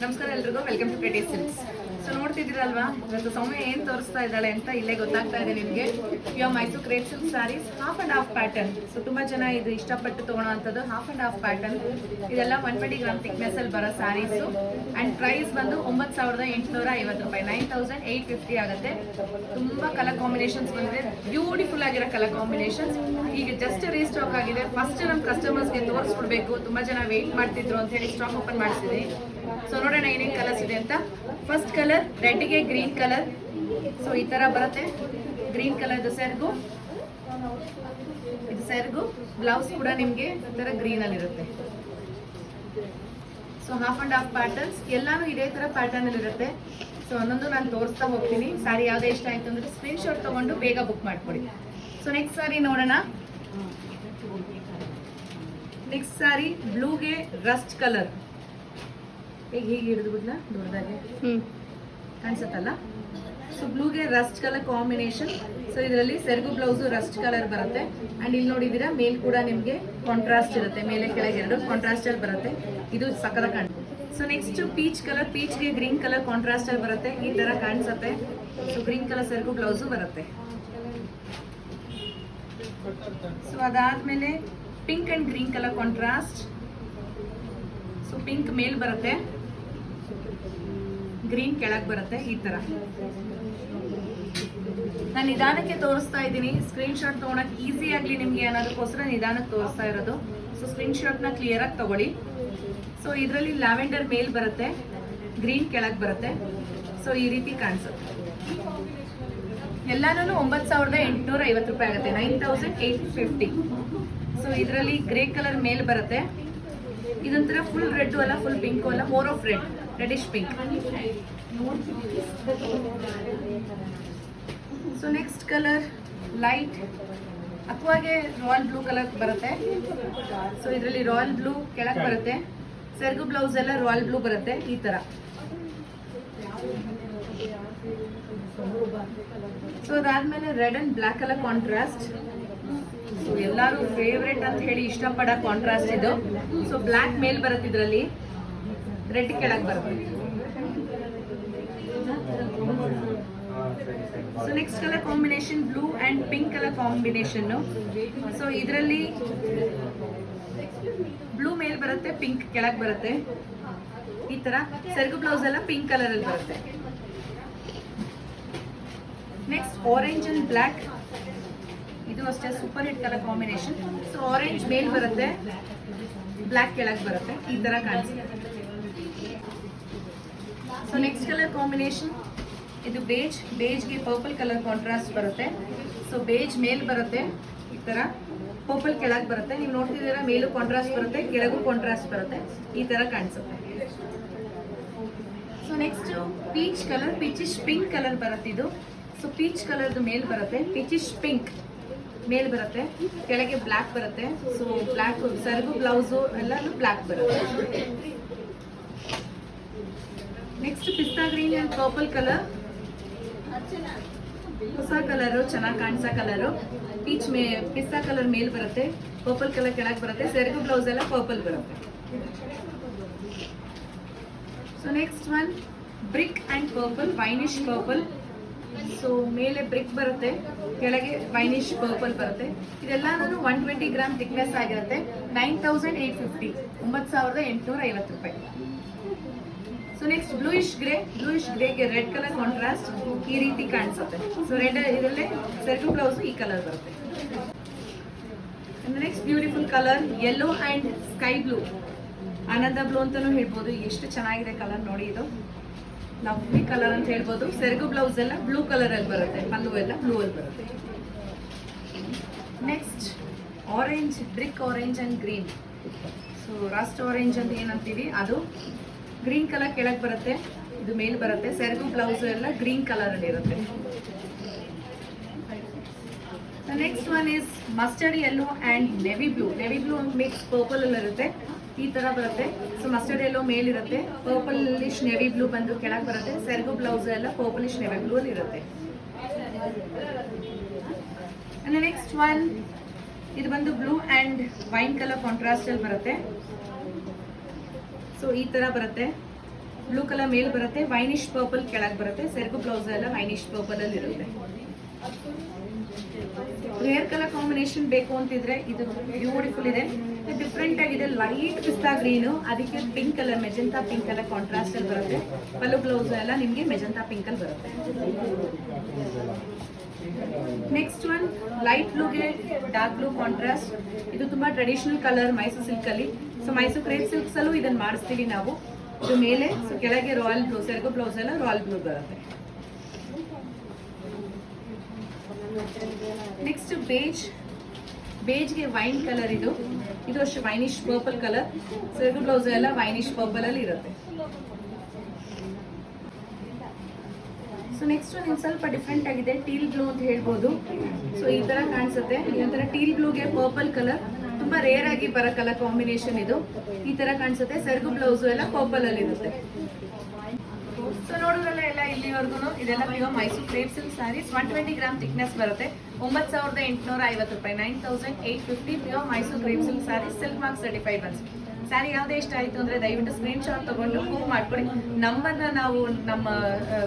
ನಮಸ್ಕಾರ ಎಲ್ರಿಗೂ welcome to pretty silks so ನೋಡ್ತಿದ್ದೀರಲ್ವಾ? ಇವತ್ತು ಸೌಮ್ಯ ಏನ್ ತೋರಿಸ್ತಾ ಇದ್ದಾಳೆ ಅಂತ ಇಲ್ಲೇ ಗೊತ್ತಾಗ್ತಾ ಇದೆ ನಿಮಗೆ. R Mysore crepe silk sarees half and half pattern so ತುಂಬಾ ಜನ ಇದು ಇಷ್ಟಪಟ್ಟು ತಗೊಳ್ಳೋವಂಥದ್ದು ಹಾಫ್ ಅಂಡ್ ಹಾಫ್ ಪ್ಯಾಟರ್ನ್ ಇದೆಲ್ಲ ಒನ್ ಟ್ವೆಂಟಿ ಗ್ರಾಮ್ ಥಿಕ್ನೆಸ್ ಅಲ್ಲಿ ಬರೋ ಸ್ಯಾರೀಸು ಅಂಡ್ ಪ್ರೈಸ್ ಬಂದು ಒಂಬತ್ತು ಸಾವಿರದ ಎಂಟುನೂರ ಐವತ್ತು ರೂಪಾಯಿ. ನೈನ್ ತೌಸಂಡ್ ಏಯ್ಟ್ ಫಿಫ್ಟಿ ಆಗುತ್ತೆ. ತುಂಬಾ ಕಲರ್ ಕಾಂಬಿನೇಷನ್ಸ್ ಬಂದಿದೆ. ಬ್ಯೂಟಿಫುಲ್ ಆಗಿರೋ ಕಲರ್ ಕಾಂಬಿನೇಷನ್ಸ್ ಈಗ ಜಸ್ಟ್ ರೀಸ್ಟಾಕ್ ಆಗಿದೆ. ಫಸ್ಟ್ ನಮ್ಮ ಕಸ್ಟಮರ್ಸ್ಗೆ ತೋರಿಸ್ಕೊಡ್ಬೇಕು. ತುಂಬಾ ಜನ ವೆಯ್ಟ್ ಮಾಡ್ತಿದ್ರು ಅಂತ ಹೇಳಿ ಸ್ಟಾಕ್ ಓಪನ್ ಮಾಡಿಸಿದ್ವಿ ಸೊ ನೋಡೋಣ ಏನೇನು ಕಲರ್ಸ್ ಇದೆ ಅಂತ. ಫಸ್ಟ್ ಕಲರ್ ರೆಡ್ಗೆ ಗ್ರೀನ್ ಕಲರ್ ಸೊ ಈ ತರ ಬರುತ್ತೆ. ಗ್ರೀನ್ ಕಲರ್ ಸೆರ್ಗು. ಇದು ಸೆರ್ಗು. ಬ್ಲೌಸ್ ಕೂಡ ನಿಮಗೆ ಈ ಅಲ್ಲಿ ಇರುತ್ತೆ. So half and half patterns ಎಲ್ಲಾನು ಇದೇ ತರ ಪ್ಯಾಟರ್ನ್ ಅಲ್ಲಿ ಇರುತ್ತೆ. ಸೊ ಒಂದೊಂದು ನಾನು ತೋರಿಸ್ತಾ ಹೋಗ್ತೀನಿ. ಸಾರಿ ಯಾವ್ದೇ ಇಷ್ಟ ಆಯ್ತು ಅಂದ್ರೆ ಸ್ಕ್ರೀನ್ ಶಾಟ್ ತಗೊಂಡು ಬೇಗ ಬುಕ್ ಮಾಡ್ಕೊಡಿ. ಸೊ ನೆಕ್ಸ್ಟ್ ಸಾರಿ ನೋಡೋಣ. ನೆಕ್ಸ್ಟ್ ಸಾರಿ ಬ್ಲೂಗೆ ರಸ್ಟ್ ಕಲರ್ ಈಗ ಹೀಗೆ ಹಿಡಿದು ಬಿಡ್ಲಾ ದೊಡ್ಡದಾಗೆ. ಕಾಣಿಸುತ್ತಲ್ಲ? ಸೊ ಬ್ಲೂಗೆ ರಸ್ಟ್ ಕಲರ್ ಕಾಂಬಿನೇಷನ್ ಸೊ ಇದರಲ್ಲಿ ಸೆರಗು ಬ್ಲೌಸು ರಸ್ಟ್ ಕಲರ್ ಬರುತ್ತೆ. ಅಂಡ್ ಇಲ್ಲಿ ನೋಡಿದೀರಾ ಮೇಲ್ ಕೂಡ ನಿಮಗೆ ಕಾಂಟ್ರಾಸ್ಟ್ ಇರುತ್ತೆ. ಮೇಲೆ ಕೆಳಗೆ ಎರಡು ಕಾಂಟ್ರಾಸ್ಟ್ ಅಲ್ಲಿ ಬರುತ್ತೆ. ಇದು ಸಕದ ಕಾಣ್ ಸೊ ನೆಕ್ಸ್ಟ್ ಪೀಚ್ ಕಲರ್ ಪೀಚ್ಗೆ ಗ್ರೀನ್ ಕಲರ್ ಕಾಂಟ್ರಾಸ್ಟ್ ಅಲ್ಲಿ ಬರುತ್ತೆ. ಈ ತರ ಕಾಣಿಸುತ್ತೆ. ಸೊ ಗ್ರೀನ್ ಕಲರ್ ಸೆರಗು ಬ್ಲೌಸು ಬರುತ್ತೆ. ಸೊ ಅದಾದ್ಮೇಲೆ pink and green colour contrast so pink ಮೇಲ್ ಬರುತ್ತೆ. ಗ್ರೀನ್ ಕೆಳಗೆ ಬರುತ್ತೆ ಈ ತರ. ನಾನು ನಿಧಾನಕ್ಕೆ ತೋರಿಸ್ತಾ ಇದ್ದೀನಿ. ಸ್ಕ್ರೀನ್ ಶಾಟ್ ತಗೊಳಕ್ ಈಸಿ ಆಗಲಿ ನಿಮಗೆ ಅನ್ನೋದಕ್ಕೋಸ್ಕರ ನಿಧಾನಕ್ಕೆ ತೋರಿಸ್ತಾ ಇರೋದು. ಸೊ ಸ್ಕ್ರೀನ್ ಶಾಟ್ನ ಕ್ಲಿಯರ್ ಆಗಿ ತಗೊಳ್ಳಿ. ಸೊ ಇದರಲ್ಲಿ ಲ್ಯಾವೆಂಡರ್ ಮೇಲ್ ಬರುತ್ತೆ. ಗ್ರೀನ್ ಕೆಳಗೆ ಬರುತ್ತೆ. ಸೊ ಈ ರೀತಿ ಕಾಣಿಸುತ್ತೆ. ಎಲ್ಲಾನು ಒಂಬತ್ತು ಸಾವಿರದ ಎಂಟುನೂರ ಐವತ್ತು ರೂಪಾಯಿ ಆಗುತ್ತೆ. Nine thousand eight fifty so ಇದರಲ್ಲಿ ಗ್ರೇ ಕಲರ್ ಮೇಲ್ ಬರುತ್ತೆ. ಇದೊಂಥರ ಫುಲ್ ರೆಡ್ ಅಲ್ಲ ಫುಲ್ ಪಿಂಕ್ ಅಲ್ಲ more of red reddish pink so next colour light ಅಕ್ವಾಗೆ royal blue colour ಬರುತ್ತೆ. ಸೊ ಇದರಲ್ಲಿ ರಾಯಲ್ ಬ್ಲೂ ಕೆಳಗೆ ಬರುತ್ತೆ. ಸೆರ್ಗು ಬ್ಲೌಸ್ ಎಲ್ಲ ರಾಯಲ್ ಬ್ಲೂ ಬರುತ್ತೆ ಈ ಥರ ಸೊ ಅದಾದ್ಮೇಲೆ red and black colour contrast so ಎಲ್ಲರೂ ಫೇವ್ರೆಟ್ ಅಂತ ಹೇಳಿ ಇಷ್ಟಪಡೋ ಕಾಂಟ್ರಾಸ್ಟ್ ಇದು. ಸೊ ಬ್ಲ್ಯಾಕ್ ಮೇಲ್ ಬರುತ್ತೆ ಇದರಲ್ಲಿ. ರೆಡ್ ಕೆಳಗೆ ಬರುತ್ತೆ so next colour combination blue and pink colour combination so ಇದರಲ್ಲಿ ಬ್ಲೂ ಮೇಲ್ ಬರುತ್ತೆ ಪಿಂಕ್ ಕೆಳಗೆ ಬರುತ್ತೆ. ಈ ತರ ಸೆರಗು ಬ್ಲೌಸ್ ಎಲ್ಲ ಪಿಂಕ್ ಕಲರ್ ಅಲ್ಲಿ ಬರುತ್ತೆ. ನೆಕ್ಸ್ಟ್ ಆರೆಂಜ್ ಅಂಡ್ ಬ್ಲ್ಯಾಕ್ ಇದು ಅಷ್ಟೇ super hit colour combination so orange ಮೇಲ್ ಬರುತ್ತೆ ಬ್ಲ್ಯಾಕ್ ಕೆಳಗೆ ಬರುತ್ತೆ. ಈ ತರ ಕಾಣಿಸುತ್ತೆ. ಸೊ ನೆಕ್ಸ್ಟ್ ಕಲರ್ ಕಾಂಬಿನೇಷನ್ ಇದು ಬೇಜ್ ಬೇಜ್ಗೆ ಪರ್ಪಲ್ ಕಲರ್ ಕಾಂಟ್ರಾಸ್ಟ್ ಬರುತ್ತೆ. ಸೊ ಬೇಜ್ ಮೇಲ್ ಬರುತ್ತೆ. ಈ ತರ ಪರ್ಪಲ್ ಕೆಳಗೆ ಬರುತ್ತೆ. ನೀವು ನೋಡ್ತಿದ್ದೀರಾ, ಮೇಲೂ ಕಾಂಟ್ರಾಸ್ಟ್ ಬರುತ್ತೆ, ಕೆಳಗೂ ಕಾಂಟ್ರಾಸ್ಟ್ ಬರುತ್ತೆ. ಈ ತರ ಕಾಣಿಸುತ್ತೆ. So next peach colour peachish pink colour ಬರುತ್ತೆ ಇದು. ಸೊ ಪೀಚ್ ಕಲರ್ದು ಮೇಲ್ ಬರುತ್ತೆ. ಪಿಚಿಶ್ ಪಿಂಕ್ ಮೇಲ್ ಬರುತ್ತೆ. ಕೆಳಗೆ ಬ್ಲ್ಯಾಕ್ ಬರುತ್ತೆ. ಸೊ ಬ್ಲ್ಯಾಕ್ ಸರ್ಗು ಬ್ಲೌಸು ಎಲ್ಲಾನು ಬ್ಲ್ಯಾಕ್ ಬರುತ್ತೆ. Next pista green and purple colour ಹೊಸ ಕಲರು ಚೆನ್ನಾಗಿ ಕಾಣಿಸೋ ಕಲರು ಪೀಚ್ ಮೇ ಪಿಸ್ತಾ ಕಲರ್ ಮೇಲ್ ಬರುತ್ತೆ. ಪರ್ಪಲ್ ಕಲರ್ ಕೆಳಗೆ ಬರುತ್ತೆ. ಸೆರಗು ಬ್ಲೌಸ್ ಎಲ್ಲ ಪರ್ಪಲ್ ಬರುತ್ತೆ. So next one brick and purple winish purple so ಮೇಲೆ ಬ್ರಿಕ್ ಬರುತ್ತೆ. ಕೆಳಗೆ ವೈನಿಶ್ ಪರ್ಪಲ್ ಬರುತ್ತೆ. ಇದೆಲ್ಲಾನು ಒನ್ ಟ್ವೆಂಟಿ ಗ್ರಾಮ್ ಥಿಕ್ನೆಸ್ ಆಗಿರುತ್ತೆ. ನೈನ್ ತೌಸಂಡ್ ಏಟ್ ಫಿಫ್ಟಿ ಒಂಬತ್ತು ಸಾವಿರದ ಎಂಟುನೂರ ಐವತ್ತು ರೂಪಾಯಿ. So next bluish grey bluish ಗ್ರೇಗೆ red colour contrast ಈ ರೀತಿ ಕಾಣಿಸುತ್ತೆ. ಸೊ ರೆಡ್ ಇದರಲ್ಲೇ ಸೆರಗು ಬ್ಲೌಸ್ ಈ ಕಲರ್ ಬರುತ್ತೆ. Next beautiful colour yellow and sky blue Ananda blue ಅಂತಲೂ ಹೇಳ್ಬೋದು. ಎಷ್ಟು ಚೆನ್ನಾಗಿದೆ ಕಲರ್ ನೋಡಿ ಇದು. ಲವ್ಲಿ ಕಲರ್ ಅಂತ ಹೇಳ್ಬೋದು. ಸೆರಗು ಬ್ಲೌಸ್ ಎಲ್ಲ ಬ್ಲೂ ಕಲರ್ ಅಲ್ಲಿ ಬರುತ್ತೆ. ಪಲ್ಲು ಎಲ್ಲ ಬ್ಲೂ ಅಲ್ಲಿ ಬರುತ್ತೆ. Next orange brick orange and green so rust orange ಅಂತ ಏನಂತೀವಿ? ಅದು ಗ್ರೀನ್ ಕಲರ್ ಕೆಳಗೆ ಬರುತ್ತೆ, ಇದು ಮೇಲ್ ಬರುತ್ತೆ. ಸೆರಗು ಬ್ಲೌಸ್ ಎಲ್ಲ ಗ್ರೀನ್ ಕಲರ್ ಅಲ್ಲಿ ಇರುತ್ತೆ. Next one is mustard yellow and navy blue navy blue mix purple ಅಲ್ಲಿ ಇರುತ್ತೆ. ಈ ತರ ಬರುತ್ತೆ. ಸೊ ಮಸ್ಟರ್ಡ್ ಯೆಲ್ಲೋ ಮೇಲ್ ಇರುತ್ತೆ. ಪರ್ಪಲಿಶ್ ನೆವಿ ಬ್ಲೂ ಬಂದು ಕೆಳಗೆ ಬರುತ್ತೆ. ಸೆರಗು ಬ್ಲೌಸ್ ಎಲ್ಲ ಪರ್ಪಲಿಶ್ ನೆವಿ ಬ್ಲೂ ಅಲ್ಲಿ ಇರುತ್ತೆ. ನೆಕ್ಸ್ಟ್ ಒನ್ ಇದು ಬಂದು blue and wine colour contrast ಅಲ್ಲಿ ಬರುತ್ತೆ. ಸೊ ಈ ತರ ಬರುತ್ತೆ. ಬ್ಲೂ ಕಲರ್ ಮೇಲ್ ಬರುತ್ತೆ. ವೈನಿಶ್ ಪರ್ಪಲ್ ಕೆಳಗೆ ಬರುತ್ತೆ. ಸೆರಗು ಬ್ಲೌಸ್ ಎಲ್ಲ ವೈನಿಶ್ ಪರ್ಪಲ್ ಅಲ್ಲಿ ಇರುತ್ತೆ. ಹೇರ್ ಕಲರ್ ಕಾಂಬಿನೇಷನ್ ಬೇಕು ಅಂತಿದ್ರೆ ಇದು ಬ್ಯೂಟಿಫುಲ್ ಇದೆ. ಡಿಫ್ರೆಂಟ್ ಆಗಿದೆ. ಲೈಟ್ ಪಿಸ್ತಾ ಗ್ರೀನು ಅದಕ್ಕೆ pink colour magenta pink colour contrast ಅಲ್ಲಿ ಬರುತ್ತೆ. ಪಲ್ಲು ಬ್ಲೌಸ್ ಎಲ್ಲ ನಿಮಗೆ ಮೆಜೆಂತಾ ಪಿಂಕ್ ಅಲ್ಲಿ ಬರುತ್ತೆ. ನೆಕ್ಸ್ಟ್ ಒನ್ ಲೈಟ್ ಬ್ಲೂಗೆ ಡಾರ್ಕ್ ಬ್ಲೂ ಕಾಂಟ್ರಾಸ್ಟ್ ಇದು ತುಂಬಾ ಟ್ರೆಡಿಷನಲ್ ಕಲರ್ ಮೈಸೂರು ಸಿಲ್ಕ್ ಅಲ್ಲಿ. ಸೊ ಮೈಸೂರು ಕ್ರೇಪ್ ಸಿಲ್ಕ್ಸ್ ಅಲ್ಲೂ ಇದನ್ನ ಮಾಡಿಸ್ತೀವಿ ನಾವು. ಇದು ಮೇಲೆ ಸೊ ಕೆಳಗೆ ರಾಯಲ್ ಬ್ಲೂ ಸೆರಗು ಬ್ಲೌಸ್ ಎಲ್ಲ ರಾಯಲ್ ಬ್ಲೂ ಬರುತ್ತೆ. ನೆಕ್ಸ್ಟ್ ಬೇಜ್ ಬೇಜ್ಗೆ ವೈನ್ ಕಲರ್ ಇದು. ಇದು ಅಷ್ಟು ವೈನಿಶ್ ಪರ್ಪಲ್ ಕಲರ್ ಸೆರಗು ಬ್ಲೌಸ್ ಎಲ್ಲ ವೈನಿಶ್ ಪರ್ಪಲ್ ಅಲ್ಲಿ ಇರುತ್ತೆ. ಸೊ ನೆಕ್ಸ್ಟ್ ನಿಮ್ ಸ್ವಲ್ಪ ಡಿಫ್ರೆಂಟ್ ಆಗಿದೆ. ಟೀಲ್ ಬ್ಲೂ ಅಂತ ಹೇಳ್ಬೋದು. ಸೊ ಈ ತರ ಕಾಣಿಸುತ್ತೆ. ಇದೊಂಥರ ಟೀಲ್ ಬ್ಲೂಗೆ ಪರ್ಪಲ್ ಕಲರ್ ತುಂಬಾ ರೇರ್ ಆಗಿ ಬರೋ ಕಲರ್ ಕಾಂಬಿನೇಷನ್ ಇದು. ಈ ತರ ಕಾಣಿಸುತ್ತೆ. ಸೆರಗು ಬ್ಲೌಸು ಎಲ್ಲ ಪರ್ಪಲ್ ಅಲ್ಲಿ ಇರುತ್ತೆ. ಸೊ ನೋಡೋದ್ರಲ್ಲ ಎಲ್ಲ ಇಲ್ಲಿವರೆಗೂ ಇದೆಲ್ಲ pure Mysuru crepe silk saris one twenty gram thickness ಬರುತ್ತೆ. ಒಂಬತ್ತು ಸಾವಿರದ ಎಂಟುನೂರ ಐವತ್ತು ರೂಪಾಯಿ. Nine thousand eight fifty pure Mysuru crepe silk saris silk mark certified buns sari ಯಾವುದೇ ಇಷ್ಟ ಆಯಿತು ಅಂದರೆ ದಯವಿಟ್ಟು ಸ್ಕ್ರೀನ್ ಶಾಟ್ ತಗೊಂಡು ಬುಕ್ ಮಾಡ್ಕೊಳ್ಳಿ ನಂಬರ್ನ ನಾವು ನಮ್ಮ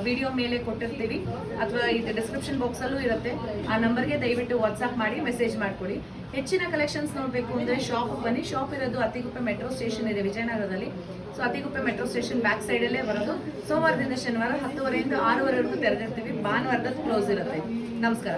ವಿಡಿಯೋ ಮೇಲೆ ಕೊಟ್ಟಿರ್ತೀವಿ. ಅಥವಾ ಇದು ಡಿಸ್ಕ್ರಿಪ್ಷನ್ ಬಾಕ್ಸಲ್ಲೂ ಇರುತ್ತೆ. ಆ ನಂಬರ್ಗೆ ದಯವಿಟ್ಟು ವಾಟ್ಸಪ್ ಮಾಡಿ ಮೆಸೇಜ್ ಮಾಡ್ಕೊಡಿ. ಹೆಚ್ಚಿನ ಕಲೆಕ್ಷನ್ಸ್ ನೋಡಬೇಕು ಅಂದರೆ ಶಾಪ್ ಬನ್ನಿ. ಶಾಪ್ ಇರೋದು ಅತಿಗುಪ್ಪೆ ಮೆಟ್ರೋ ಸ್ಟೇಷನ್ ಇದೆ ವಿಜಯನಗರದಲ್ಲಿ. So Attiguppe metro station back ಸೈಡಲ್ಲೇ ಬರೋದು. ಸೋಮವಾರದಿಂದ ಶನಿವಾರ ಹತ್ತುವರೆಯಿಂದ ಆರೂವರೆವರೆಗೂ ತೆರೆದಿರ್ತೀವಿ. ಭಾನುವಾರದ ಕ್ಲೋಸ್ ಇರುತ್ತೆ. ನಮಸ್ಕಾರ.